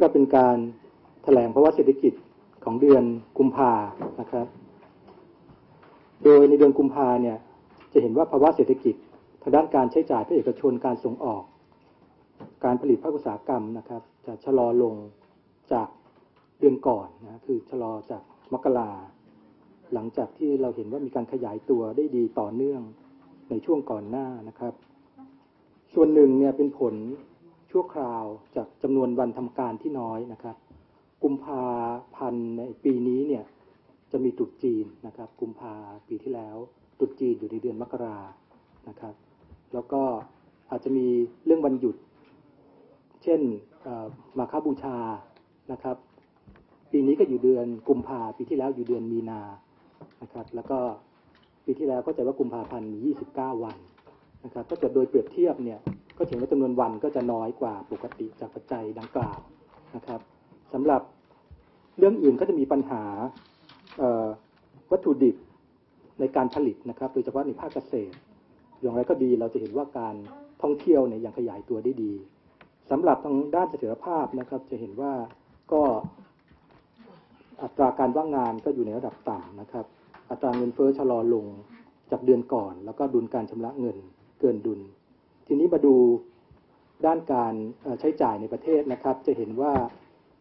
้ก็เป็นการแถลงภาวะเศรษฐกิจของเดือนกุมภานะครับ โดยในเดือนกุมภาเนี่ยจะเห็นว่าภาวะเศรษฐกิจทางด้านการใช้จ่ายภาคเอกชนการส่งออก การผลิตภาคอุตสาหกรรมนะครับ จะชะลอลงจากเดือนก่อนนะคือชะลอจากมกราหลังจากที่เราเห็นว่ามีการขยายตัวได้ดีต่อเนื่องในช่วงก่อนหน้านะครับ ส่วนหนึ่งเนี่ยเป็นผล ชั่วคราวจากจำนวนวันทำการที่น้อยนะครับ กุมภาพันธ์ในปีนี้เนี่ยจะมีตรุษจีนนะครับ กุมภาปีที่แล้วตรุษจีนอยู่ในเดือนมกรานะครับ แล้วก็อาจจะมีเรื่องวันหยุด เช่นมาคาบูชานะครับ ปีนี้ก็อยู่เดือนกุมภาปีที่แล้วอยู่เดือนมีนานะครับ แล้วก็ปีที่แล้วก็จะว่ากุมภาพันธ์มี 29 วันนะครับถ้าเกิดโดยเปรียบเทียบเนี่ย ก็ถึงว่าจำนวนวันก็จะน้อยกว่าปกติจากปัจจัยดังกล่าวนะครับสำหรับเรื่องอื่นก็จะมีปัญหาวัตถุดิบในการผลิตนะครับ โดยเฉพาะในภาคเกษตร อย่างไรก็ดีเราจะเห็นว่าการท่องเที่ยวเนี่ยยังขยายตัวได้ดีสำหรับทางด้านเสถียรภาพนะครับ จะเห็นว่าก็อัตราการว่างงานก็อยู่ในระดับต่ำนะครับ อัตราเงินเฟ้อชะลอลงจากเดือนก่อน แล้วก็ดุลการชำระเงินเกินดุล ทีนี้มาดูด้านการใช้จ่ายในประเทศนะครับ จะเห็นว่า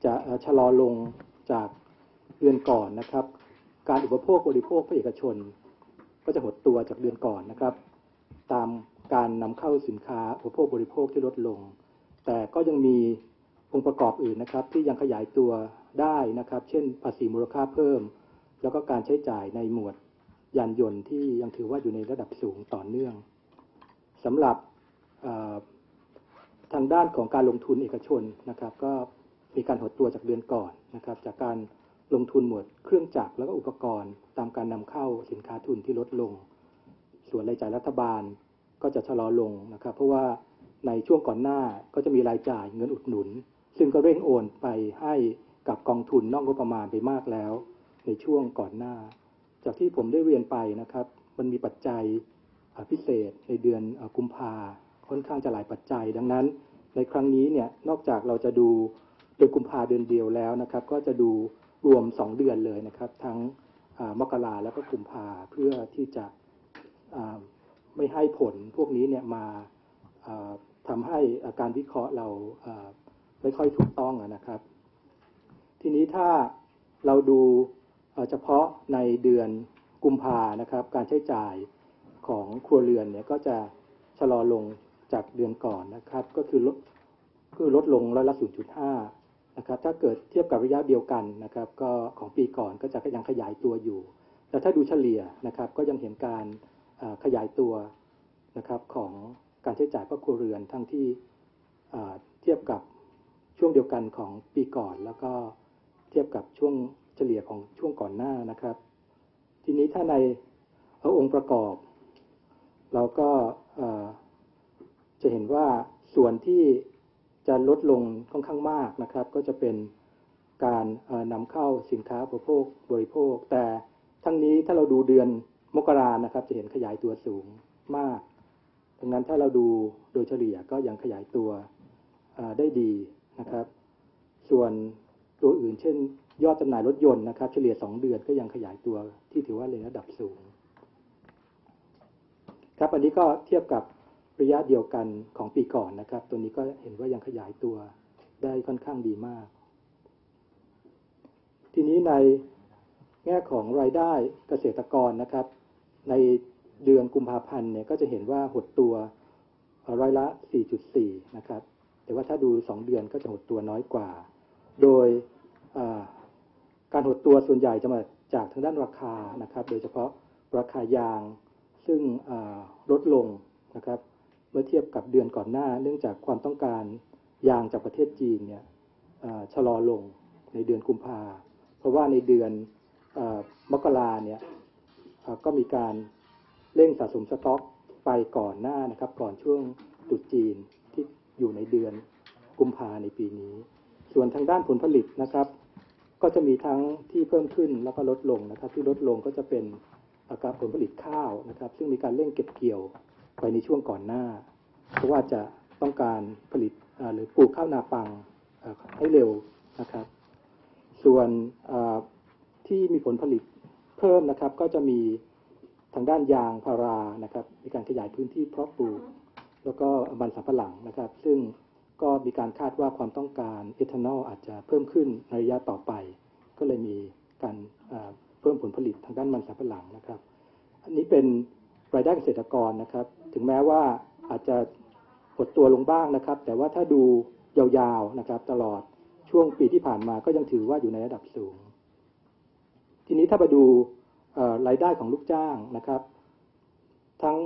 จะชะลอลงจากเดือนก่อนนะครับ การอุปโภคบริโภคภาคเอกชน ก็จะหดตัวจากเดือนก่อนนะครับ ตามการนำเข้าสินค้าอุปโภคบริโภคที่ลดลง แต่ก็ยังมีองค์ประกอบอื่นนะครับ ที่ยังขยายตัวได้นะครับ เช่น ภาษีมูลค่าเพิ่ม แล้วก็การใช้จ่ายในหมวดยานยนต์ที่ยังถือว่าอยู่ในระดับสูงต่อเนื่องสำหรับ ทางด้านของการลงทุนเอกชนนะครับ ก็มีการหดตัวจากเดือนก่อนนะครับ จากการลงทุนหมวดเครื่องจักรแล้วก็อุปกรณ์ ตามการนำเข้าสินค้าทุนที่ลดลง ส่วนรายจ่ายรัฐบาลก็จะชะลอลงนะครับ เพราะว่าในช่วงก่อนหน้าก็จะมีรายจ่ายเงินอุดหนุน ซึ่งก็เร่งโอนไปให้กับกองทุนนอกงบประมาณไปมากแล้ว ในช่วงก่อนหน้า จากที่ผมได้เรียนไปนะครับ มันมีปัจจัยพิเศษในเดือนกุมภา ค่อนข้างจะหลายปัจจัย ดังนั้นในครั้งนี้เนี่ยนอกจากเราจะดูเดือนกุมภาเดือนเดียวแล้วนะครับ ก็จะดูรวม 2 เดือนเลยนะครับ ทั้งมกราแล้วก็กุมภาเพื่อที่จะไม่ให้ผลพวกนี้เนี่ยมาทำให้การวิเคราะห์เราไม่ค่อยถูกต้องนะครับ ทีนี้ถ้าเราดูเฉพาะในเดือนกุมภานะครับ การใช้จ่ายของครัวเรือนเนี่ยก็จะชะลอลง จากเดือนก่อนนะครับ ก็คือลดคือลดลงร้อยละ 0.5 นะครับ ถ้าเกิดเทียบกับระยะเดียวกันนะครับ ก็ของปีก่อนก็จะยังขยายตัวอยู่ แต่ถ้าดูเฉลี่ยนะครับ ก็ยังเห็นการขยายตัวนะครับของการใช้จ่ายครอครัวเรือนทั้งที่เทียบกับช่วงเดียวกันของปีก่อน แล้วก็เทียบกับช่วงเฉลี่ยของช่วงก่อนหน้านะครับ ทีนี้ถ้าในองค์ประกอบ เราก็ จะเห็นว่าส่วนที่จะลดลงค่อนข้างมากนะครับ ก็จะเป็นการนำเข้าสินค้าบริโภคบริโภค แต่ทั้งนี้ถ้าเราดูเดือนมกรานะครับ จะเห็นขยายตัวสูงมากดังนั้นถ้าเราดูโดยเฉลี่ยก็ยังขยายตัวได้ดีนะครับ ส่วนตัวอื่นเช่น ยอดจำหน่ายรถยนต์นะครับ เฉลี่ย 2 เดือนก็ยังขยายตัวที่ถือว่าในระดับสูง ครับอันนี้ก็เทียบกับ ระยะเดียวกันของปีก่อนนะครับ ตัวนี้ก็เห็นว่ายังขยายตัวได้ค่อนข้างดีมาก ทีนี้ในแง่ของรายได้เกษตรกรนะครับ ในเดือนกุมภาพันธ์เนี่ยก็จะเห็นว่าหดตัวร้อยละ 4.4 นะครับ แต่ว่าถ้าดู 2 เดือนก็จะหดตัวน้อยกว่า โดยการหดตัวส่วนใหญ่จะมาจากทางด้านราคานะครับ โดยเฉพาะราคายางซึ่งลดลงนะครับ เมื่อเทียบกับเดือนก่อนหน้า เนื่องจากความต้องการยางจากประเทศจีนเนี่ยชะลอลงในเดือนกุมภาเพราะว่าในเดือนมกราเนี่ยก็มีการเร่งสะสมสต็อกไปก่อนหน้านะครับก่อนช่วงตุดจีนที่อยู่ในเดือนกุมภาในปีนี้ ส่วนทางด้านผลผลิตนะครับ ก็จะมีทั้งที่เพิ่มขึ้นแล้วก็ลดลงนะครับ ที่ลดลงก็จะเป็นอาการผลผลิตข้าวนะครับ ซึ่งมีการเร่งเก็บเกี่ยว ไปในช่วงก่อนหน้า เพราะว่าจะต้องการผลิตหรือปลูกข้าวนาปังให้เร็วนะครับ ส่วนที่มีผลผลิตเพิ่มนะครับก็จะมีทางด้านยางพารานะครับ มีการขยายพื้นที่เพาะปลูก แล้วก็มันสำปะหลังนะครับ ซึ่งก็มีการคาดว่าความต้องการเอทานอลอาจจะเพิ่มขึ้นในระยะต่อไป ก็เลยมีการเอ่อเพิ่มผลผลิตทางด้านมันสำปะหลังนะครับ อันนี้เป็น รายได้เกษตรกรนะครับ ถึงแม้ว่าอาจจะหดตัวลงบ้างนะครับ แต่ว่าถ้าดูยาวๆนะครับ ตลอดช่วงปีที่ผ่านมาก็ยังถือว่าอยู่ในระดับสูง ทีนี้ถ้าไปดูรายได้ของลูกจ้างนะครับ ทั้ง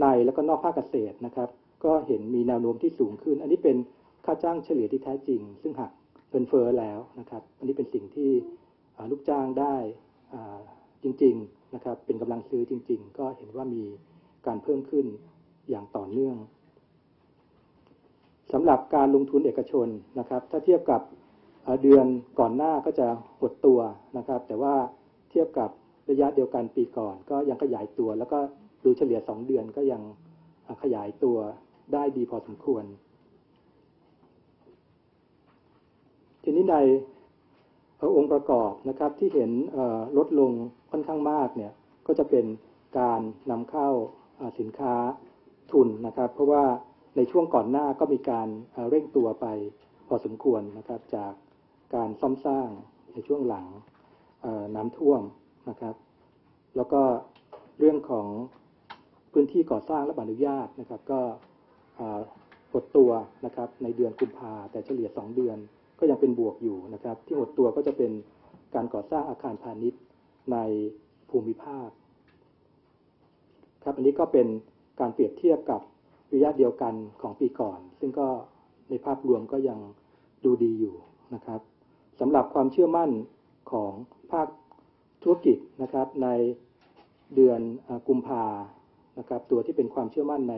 ในแล้วก็นอกภาคเกษตรนะครับ ก็เห็นมีแนวโน้มที่สูงขึ้น อันนี้เป็นค่าจ้างเฉลี่ยที่แท้จริง ซึ่งหักเงินเฟ้อแล้วนะครับ อันนี้เป็นสิ่งที่ลูกจ้างได้จริง ๆ นะครับเป็นกำลังซื้อจริง ๆ ก็เห็นว่ามีการเพิ่มขึ้นอย่างต่อเนื่องสำหรับการลงทุนเอกชนนะครับ ถ้าเทียบกับเดือนก่อนหน้าก็จะหดตัวนะครับ แต่ว่าเทียบกับระยะเดียวกันปีก่อน ก็ยังขยายตัว แล้วก็ดูเฉลี่ย 2 เดือนก็ยังขยายตัวได้ดีพอสมควร ทีนี้ใน องค์ประกอบนะครับที่เห็นลดลงค่อนข้างมากเนี่ยก็จะเป็นการนำเข้าสินค้าทุนนะครับ เพราะว่าในช่วงก่อนหน้าก็มีการเร่งตัวไปพอสมควรนะครับจากการซ่อมสร้างในช่วงหลังน้ำท่วมนะครับ แล้วก็เรื่องของพื้นที่ก่อสร้างและใบอนุญาตนะครับ ก็อ่าหดตัวนะครับในเดือนกุมภาแต่เฉลี่ย 2 เดือน ก็ยังเป็นบวกอยู่นะครับ ที่หดตัวก็จะเป็นการก่อสร้างอาคารพาณิชย์ในภูมิภาค ครับอันนี้ก็เป็นการเปรียบเทียบกับระยะเดียวกันของปีก่อน ซึ่งก็ในภาพรวมก็ยังดูดีอยู่นะครับสำหรับความเชื่อมั่นของภาคธุรกิจนะครับ ในเดือนกุมภานะครับ ตัวที่เป็นความเชื่อมั่นใน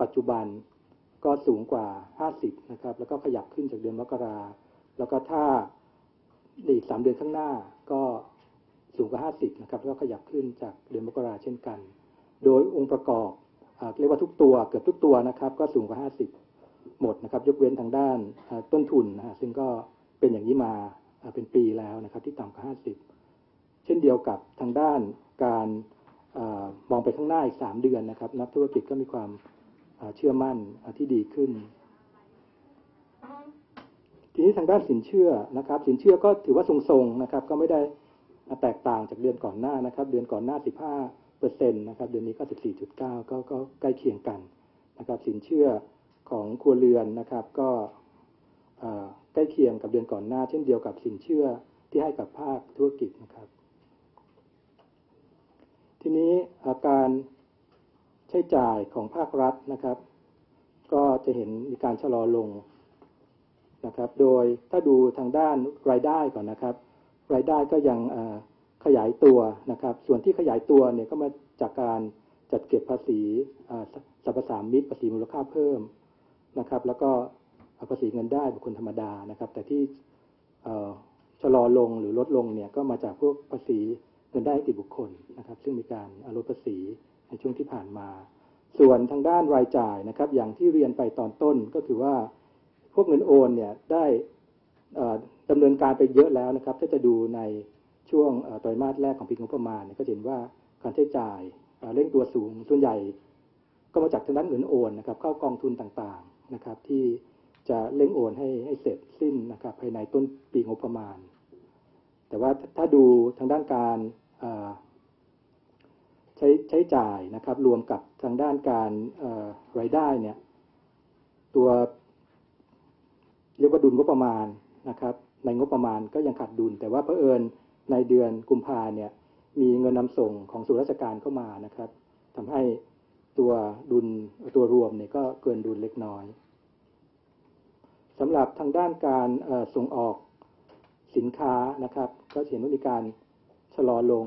ปัจจุบันก็สูงกว่า 50 นะครับ แล้วก็ขยับขึ้นจากเดือนมกรา แล้วก็ถ้าอีกสามเดือนข้างหน้าก็สูงกว่า50นะครับแล้วก็ขยับขึ้นจากเดือนมกราเช่นกัน โดยองค์ประกอบเรียกว่าทุกตัวเกือบทุกตัวนะครับ ก็สูงกว่า50หมดนะครับ ยกเว้นทางด้านต้นทุนนะฮะซึ่งก็เป็นอย่างนี้มาเป็นปีแล้วนะครับ ที่ต่ำกว่า50เช่นเดียวกับทางด้านการอมองไปข้างหน้าอีก3เดือนนะครับ นักธุรกิจก็มีความเชื่อมั่นที่ดีขึ้น ทีนี้ทางด้านสินเชื่อนะครับ สินเชื่อก็ถือว่าทรงๆนะครับ ก็ไม่ได้แตกต่างจากเดือนก่อนหน้านะครับ เดือนก่อนหน้า 15เปอร์เซ็นต์นะครับเดือนนี้ก็ 14.9 ก็ก็ใกล้เคียงกันนะครับ สินเชื่อของครัวเรือนนะครับ ก็ใกล้เคียงกับเดือนก่อนหน้า เช่นเดียวกับสินเชื่อที่ให้กับภาคธุรกิจนะครับ ทีนี้อาการใช้จ่ายของภาครัฐนะครับ ก็จะเห็นมีการชะลอลง นะครับ โดยถ้าดูทางด้านรายได้ก่อนนะครับ รายได้ก็ยังขยายตัวนะครับ ส่วนที่ขยายตัวเนี่ยก็มาจากการจัดเก็บภาษีสรรพสามิตภาษีมูลค่าเพิ่มนะครับ แล้วก็ภาษีเงินได้บุคคลธรรมดานะครับ แต่ที่ชะลอลงหรือลดลงเนี่ยก็มาจากพวกภาษีเงินได้ติบุคคลนะครับ ซึ่งมีการลดภาษีในช่วงที่ผ่านมา ส่วนทางด้านรายจ่ายนะครับ อย่างที่เรียนไปตอนต้นก็คือว่า พวกเงินโอนเนี่ยได้ดำเนินการไปเยอะแล้วนะครับ ถ้าจะดูในช่วงไตรมาสแรกของปีงบประมาณเนี่ยก็เห็นว่าการใช้จ่ายเร่งตัวสูงส่วนใหญ่ ก็มาจากทางด้านเงินโอนนะครับ เข้ากองทุนต่างๆนะครับ ที่จะเร่งโอนให้ให้เสร็จสิ้นนะครับ ภายในต้นปีงบประมาณ แต่ว่าถ้าดูทางด้านการใช้ใช้จ่ายนะครับ รวมกับทางด้านการรายได้เนี่ย ตัว เรียกว่าดุลงบประมาณนะครับ ในงบประมาณก็ยังขาดดุล แต่ว่าเผอิญในเดือนกุมภาเนี่ยมีเงินนำส่งของส่วนราชการเข้ามานะครับทำให้ตัวดุลตัวรวมเนี่ยก็เกินดุลเล็กน้อยสำหรับทางด้านการส่งออกสินค้านะครับ ก็เห็นว่ามีการชะลอลง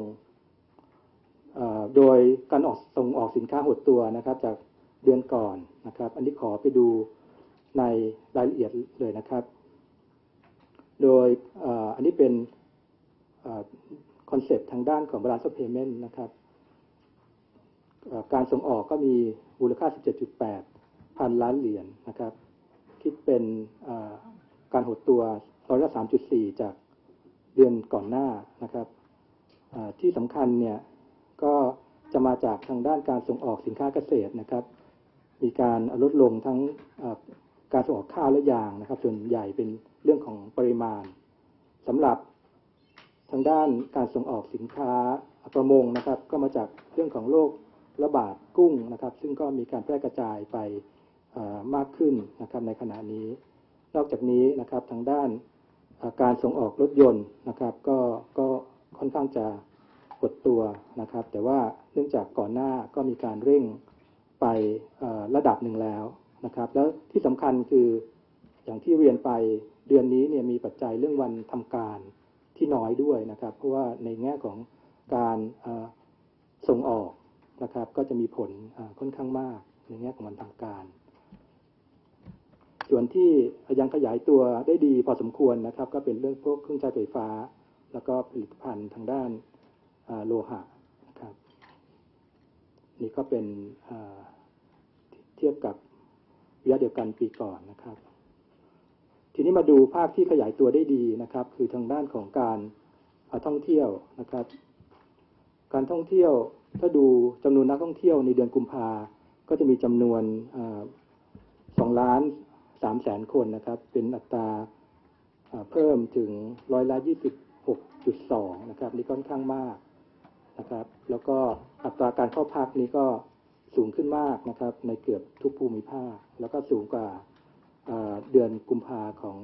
โดยการออกส่งออกสินค้าหดตัวนะครับ จากเดือนก่อนนะครับ อันนี้ขอไปดู ในรายละเอียดเลยนะครับ โดยอ,อันนี้เป็นคอนเซปต์ทางด้านของ balance of payment นะครับการส่งออกก็มีมูลค่า 17.8 พันล้านเหรียญนะครับ คิดเป็นการหดตัวร้อยละสามจุดสี่จากเดือนก่อนหน้านะครับที่สำคัญเนี่ยก็จะมาจากทางด้านการส่งออกสินค้าเกษตรนะครับ มีการลดลงทั้ง การส่งออกข้าวและยางนะครับ ส่วนใหญ่เป็นเรื่องของปริมาณสำหรับทางด้านการส่งออกสินค้าประมงนะครับ ก็มาจากเรื่องของโรคระบาดกุ้งนะครับ ซึ่งก็มีการแพร่กระจายไปมากขึ้นนะครับในขณะนี้ นอกจากนี้นะครับทางด้านการส่งออกรถยนต์นะครับ ก็ก็ค่อนข้างจะกดตัวนะครับ แต่ว่าเนื่องจากก่อนหน้าก็มีการเร่งไประดับหนึ่งแล้ว นะครับ แล้วที่สำคัญคืออย่างที่เรียนไปเดือนนี้เนี่ยมีปัจจัยเรื่องวันทำการที่น้อยด้วยนะครับ เพราะว่าในแง่ของการส่งออกนะครับ ก็จะมีผลค่อนข้างมากในแง่ของวันทำการ ส่วนที่ยังขยายตัวได้ดีพอสมควรนะครับ ก็เป็นเรื่องพวกเครื่องใช้ไฟฟ้า แล้วก็ผลิตภัณฑ์ทางด้านโลหะนะครับ นี่ก็เป็นเทียบกับ ยะเดียวกันปีก่อนนะครับ ทีนี้มาดูภาคที่ขยายตัวได้ดีนะครับ คือทางด้านของการท่องเที่ยวนะครับ การท่องเที่ยวถ้าดูจำนวนนักท่องเที่ยวในเดือนกุมภาก็จะมีจำนวนสองล้านสามแสนคนนะครับ เป็นอัตราเพิ่มถึงร้อยละยี่สิบหกจุดสองนะครับนี่ค่อนข้างมากนะครับ แล้วก็อัตราการเข้าพักนี้ก็ สูงขึ้นมากนะครับ ในเกือบทุกภูมิภาค แล้วก็สูงกว่าเดือนกุมภาของ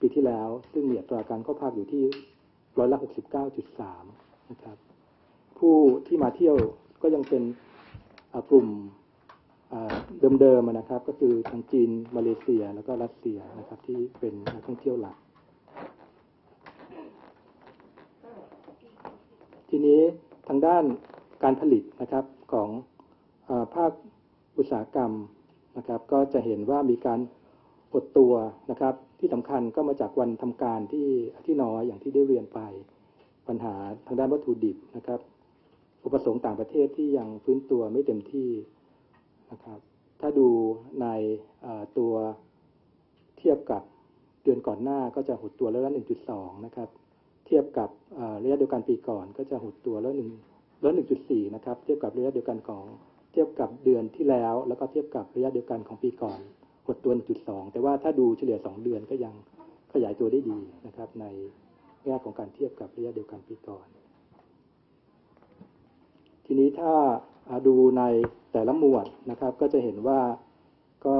ปีที่แล้ว ซึ่งมีอัตราการเข้าพักอยู่ที่ร้อยละหกสิบเก้าจุดสามนะครับ ผู้ที่มาเที่ยวก็ยังเป็นกลุ่มเดิมๆนะครับ ก็คือทางจีนมาเลเซียแล้วก็รัสเซียนะครับ ที่เป็นนักท่องเที่ยวหลัก ทีนี้ทางด้านการผลิตนะครับของ ภาคอุตสาหกรรมนะครับ ก็จะเห็นว่ามีการหดตัวนะครับ ที่สำคัญก็มาจากวันทำการที่ที่น้อยอย่างที่ได้เรียนไปปัญหาทางด้านวัตถุดิบนะครับ อุปสงค์ต่างประเทศที่ยังฟื้นตัวไม่เต็มที่นะครับ ถ้าดูในตัวเทียบกับเดือนก่อนหน้าก็จะหดตัวแล้วละ1.2 นะครับ เทียบกับระยะเดียวกันปีก่อน ก็จะหดตัวแล้วหนึ่งแล้ว1.4 นะครับ เทียบกับระยะเดียวกันของ เทียบกับเดือนที่แล้ว แล้วก็เทียบกับระยะเดียวกันของปีก่อนหดตัว1.2แต่ว่าถ้าดูเฉลี่ย 2 เดือนก็ยังขยายตัวได้ดีนะครับ ในแง่ของการเทียบกับระยะเดียวกันปีก่อน ทีนี้ถ้าดูในแต่ละหมวดนะครับ ก็จะเห็นว่าก็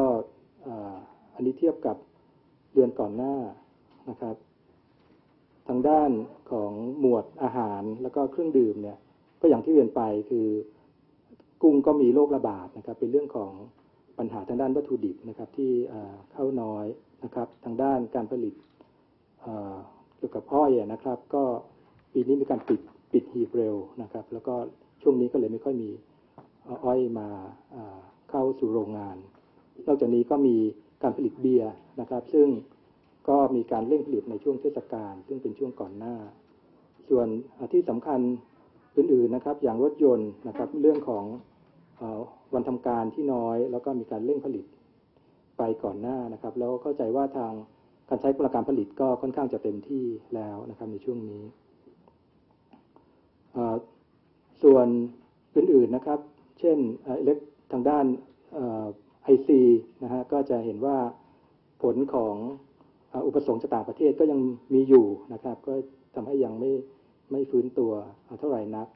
อันนี้เทียบกับเดือนก่อนหน้านะครับ ทางด้านของหมวดอาหารแล้วก็เครื่องดื่มเนี่ย ก็อย่างที่เรียนไปคือ กุ้งก็มีโรคระบาดนะครับเป็นเรื่องของปัญหาทางด้านวัตถุดิบนะครับที่เข้าน้อยนะครับทางด้านการผลิตเกี่ยวกับอ้อยนะครับ ก็ปีนี้มีการปิดปิดหีบเร็วนะครับ แล้วก็ช่วงนี้ก็เลยไม่ค่อยมีอ้อยมาเข้าสู่โรงงาน นอกจากนี้ก็มีการผลิตเบียร์นะครับ ซึ่งก็มีการเร่งผลิตในช่วงเทศกาลซึ่งเป็นช่วงก่อนหน้า ส่วนที่สำคัญ อื่นๆนะครับ อย่างรถยนต์นะครับ เรื่องของวันทำการที่น้อย แล้วก็มีการเร่งผลิตไปก่อนหน้านะครับ แล้วเข้าใจว่าทางการใช้กลการผลิตก็ค่อนข้างจะเต็มที่แล้วนะครับในช่วงนี้ ส่วนอื่นๆนะครับ เช่นเล็กทางด้านไอซีนะฮะก็จะเห็นว่าผลของอุปสงค์จากต่างประเทศก็ยังมีอยู่นะครับ ก็ทำให้ยังไม่ ไม่ฟื้นตัวเท่าไหร่นัก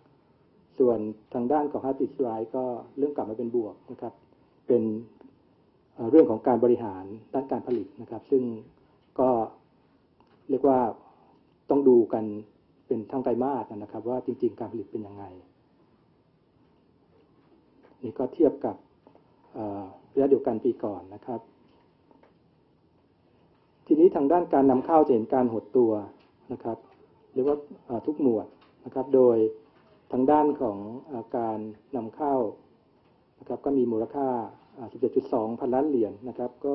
ส่วนทางด้านของฮาร์ดดิสไลด์ก็เรื่องกลับมาเป็นบวกนะครับ เป็นเรื่องของการบริหารด้านการผลิตนะครับ ซึ่งก็เรียกว่าต้องดูกันเป็นทางไตรมาสนะครับ ว่าจริง ๆ การผลิตเป็นยังไง นี่ก็เทียบกับระยะเดียวกันปีก่อนนะครับ ทีนี้ทางด้านการนำเข้าจะเห็นการหดตัวนะครับ เรียกว่าทุกหมวดนะครับ โดยทางด้านของอาการนำเข้านะครับก็มีมูลค่า 17.2 พันล้านเหรียญนนะครับ ก็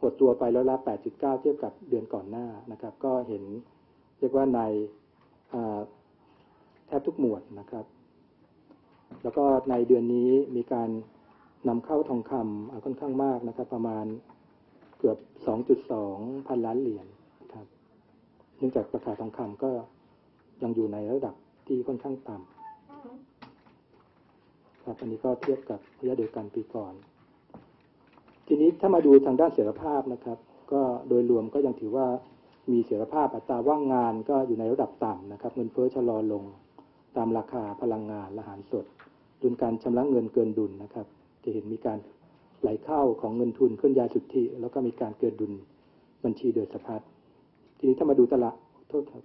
หดตัวไปแล้วละ 8.9 เทียบกับเดือนก่อนหน้านะครับ ก็เห็นเรียกว่าในแทบทุกหมวดนะครับ แล้วก็ในเดือนนี้มีการนำเข้าทองคำค่อนข้างมากนะครับ ประมาณเกือบ 2.2 พันล้านเหรียญ เนื่องจากราคาทองคำก็ยังอยู่ในระดับที่ค่อนข้างต่ำครับอันนี้ก็เทียบกับระยะเดียวกันปีก่อน ทีนี้ถ้ามาดูทางด้านเสรีภาพนะครับ ก็โดยรวมก็ยังถือว่ามีเสรีภาพอัตราว่างงานก็อยู่ในระดับต่ำนะครับ เงินเฟ้อชะลอลงตามราคาพลังงานและอาหารสดดุลการชำระเงินเกินดุลนะครับ จะเห็นมีการไหลเข้าของเงินทุนเคลื่อนย้ายสุทธิ แล้วก็มีการเกินดุลบัญชีเดือดสะพัด ทีนี้ถ้ามาดูตลาดโทษครับ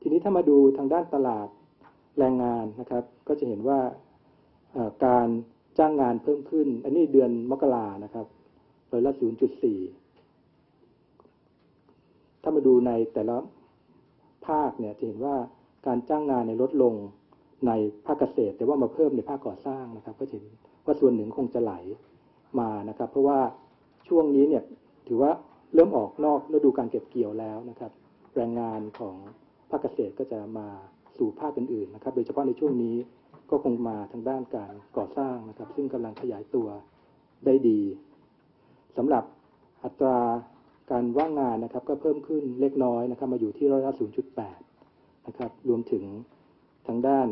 ทีนี้ถ้ามาดูทางด้านตลาดแรงงานนะครับ ก็จะเห็นว่าการจ้างงานเพิ่มขึ้น อันนี้เดือนมกรานะครับร้อยละ0.4 ถ้ามาดูในแต่ละภาคเนี่ยจะเห็นว่าการจ้างงานในลดลงในภาคเกษตร แต่ว่ามาเพิ่มในภาคก่อสร้างนะครับ ก็เห็นว่าส่วนหนึ่งคงจะไหล มานะครับ เพราะว่าช่วงนี้เนี่ยถือว่าเริ่มออกนอกฤดูการเก็บเกี่ยวแล้วนะครับ แรงงานของภาคเกษตรก็จะมาสู่ภาคอื่นๆนะครับ โดยเฉพาะในช่วงนี้ก็คงมาทางด้านการก่อสร้างนะครับ ซึ่งกำลังขยายตัวได้ดีสำหรับอัตราการว่างงานนะครับ ก็เพิ่มขึ้นเล็กน้อยนะครับ มาอยู่ที่ร้อยละ0.8นะครับรวมถึงทางด้าน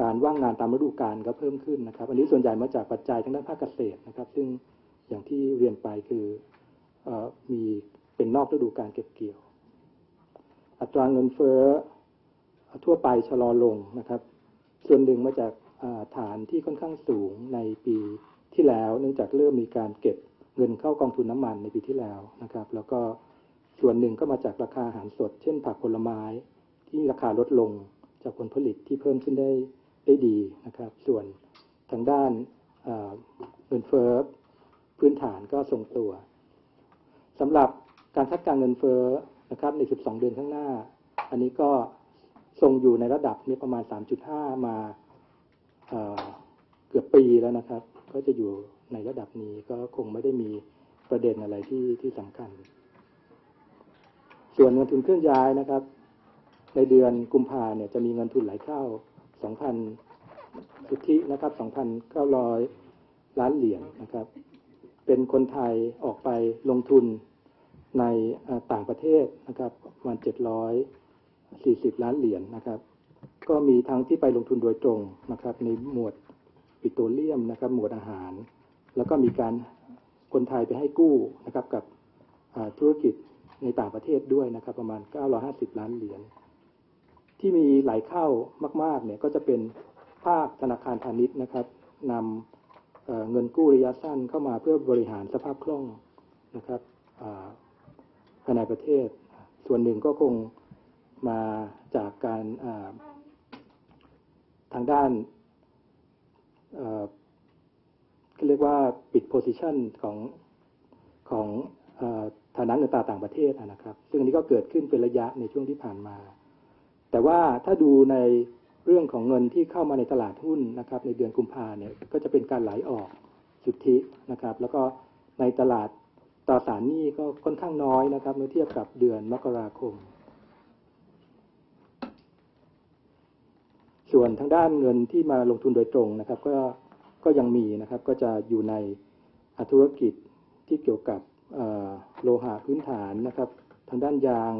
การว่างงานตามฤดูกาลก็เพิ่มขึ้นนะครับ อันนี้ส่วนใหญ่มาจากปัจจัยทางด้านภาคเกษตรนะครับ ซึ่งอย่างที่เรียนไปคืออมีเป็นนอกฤดูการเก็บเกี่ยว อัตราเงินเฟ้อทั่วไปชะลอลงนะครับ ส่วนหนึ่งมาจากฐานที่ค่อนข้างสูงในปีที่แล้ว เนื่องจากเริ่มมีการเก็บเงินเข้ากองทุนน้ำมันในปีที่แล้วนะครับ แล้วก็ส่วนหนึ่งก็มาจากราคาอาหารสด เช่นผักผลไม้ที่ราคาลดลงจากผลผลิตที่เพิ่มขึ้นได้ ได้ดีนะครับ ส่วนทางด้านเงินเฟ้อพื้นฐานก็ทรงตัวสำหรับการคาดการเงินเฟ้อนะครับใน 12 เดือนข้างหน้า อันนี้ก็ทรงอยู่ในระดับนี้ประมาณ 3.5 มาเกือบปีแล้วนะครับ ก็จะอยู่ในระดับนี้ก็คงไม่ได้มีประเด็นอะไรที่ที่สำคัญ ส่วนเงินทุนเคลื่อนย้ายนะครับ ในเดือนกุมภาเนี่ยจะมีเงินทุนไหลเข้า 2,000สุทธินะครับ2,900 ล้านเหรียญนะครับ เป็นคนไทยออกไปลงทุนในต่างประเทศนะครับประมาณ740 ล้านเหรียญนะครับ ก็มีทั้งที่ไปลงทุนโดยตรงนะครับ ในหมวดปิโตรเลียมนะครับ หมวดอาหาร แล้วก็มีการคนไทยไปให้กู้นะครับกับธุรกิจในต่างประเทศด้วยนะครับ ประมาณ 950 ล้านเหรียญ ที่มีไหลเข้ามาก ๆ เนี่ยก็จะเป็นภาคธนาคารพาณิชย์นะครับนำเงินกู้ระยะสั้นเข้ามาเพื่อบริหารสภาพคล่องนะครับภายในประเทศ ส่วนหนึ่งก็คงมาจากการทางด้านเรียกว่าปิดโพซิชันของของฐานะเงินตาต่างประเทศนะครับ ซึ่งอันนี้ก็เกิดขึ้นเป็นระยะในช่วงที่ผ่านมา แต่ว่าถ้าดูในเรื่องของเงินที่เข้ามาในตลาดหุ้นนะครับ ในเดือนกุมภาเนี่ยก็จะเป็นการไหลออกสุทธินะครับ แล้วก็ในตลาดตราสารหนี้ก็ค่อนข้างน้อยนะครับเมื่อเทียบกับเดือนมกราคม ส่วนทางด้านเงินที่มาลงทุนโดยตรงนะครับ ก็ก็ยังมีนะครับก็จะอยู่ในธุรกิจที่เกี่ยวกับโลหะพื้นฐานนะครับ ทางด้านยาง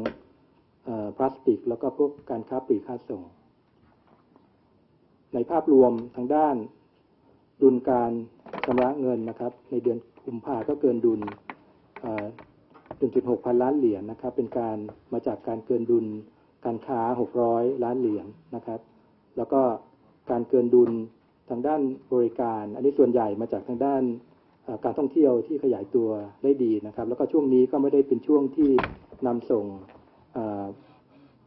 พลาสติก แล้วก็พวกการค้าปลีกค้าส่ง ในภาพรวมทางด้านดุลการชำระเงินนะครับ ในเดือนกุมภาก็เกินดุล1.6 พันล้านเหรียญนะครับ เป็นการมาจากการเกินดุลการค้า 600 ล้านเหรียญนะครับ แล้วก็การเกินดุลทางด้านบริการ อันนี้ส่วนใหญ่มาจากทางด้านการท่องเที่ยวที่ขยายตัวได้ดีนะครับ แล้วก็ช่วงนี้ก็ไม่ได้เป็นช่วงที่นำส่ง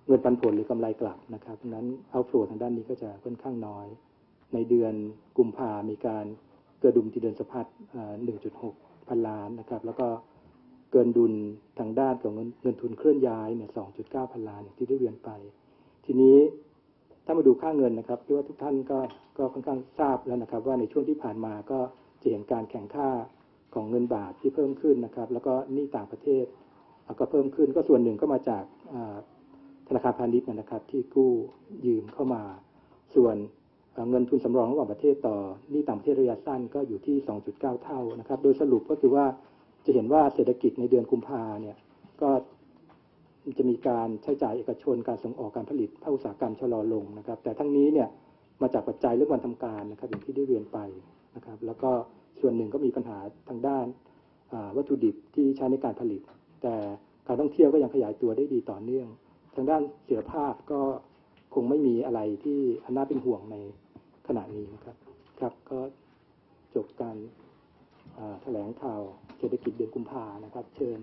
เงินปันผลหรือกำไรกลับนะครับเพราะนั้นเอาฟลทางด้านนี้ก็จะค่อนข้างน้อย ในเดือนกุมภามีการเกิดดุลที่เดือนสะพัด1.6 พันล้านนะครับ แล้วก็เกินดุลทางด้านของเงินทุนเคลื่อนย้ายเนี่ย2.9 พันล้านที่ได้เรียนไป ทีนี้ถ้ามาดูค่าเงินนะครับที่ว่าทุกท่านก็ก็ค่อนข้างทราบแล้วนะครับ ว่าในช่วงที่ผ่านมาก็จะเห็นการแข่งค่าของเงินบาทที่เพิ่มขึ้นนะครับ แล้วก็หนี้ต่างประเทศ ก็เพิ่มขึ้นก็ส่วนหนึ่งก็มาจากธนาคารพาณิชย์นะครับ ที่กู้ยืมเข้ามา ส่วนเงินทุนสำรองระหว่างประเทศต่อหนี้ต่างประเทศระยะสั้นก็อยู่ที่ 2.9 เท่านะครับ โดยสรุปก็คือว่าจะเห็นว่าเศรษฐกิจในเดือนกุมภาเนี่ยก็จะมีการใช้จ่ายเอกชนการส่งออกการผลิตภาคอุตสาหกรรมชะลอลงนะครับ แต่ทั้งนี้เนี่ยมาจากปัจจัยเรื่องวันทำการนะครับอย่างที่ได้เรียนไปนะครับ แล้วก็ส่วนหนึ่งก็มีปัญหาทางด้านวัตถุดิบที่ใช้ในการผลิต แต่การท่องเที่ยวก็ยังขยายตัวได้ดีต่อเนื่อง ทางด้านเสถียรภาพก็คงไม่มีอะไรที่น่าเป็นห่วงในขณะนี้นะครับ ครับก็จบการแถลงข่าวเศรษฐกิจเดือนกุมภานะครับ เชิญ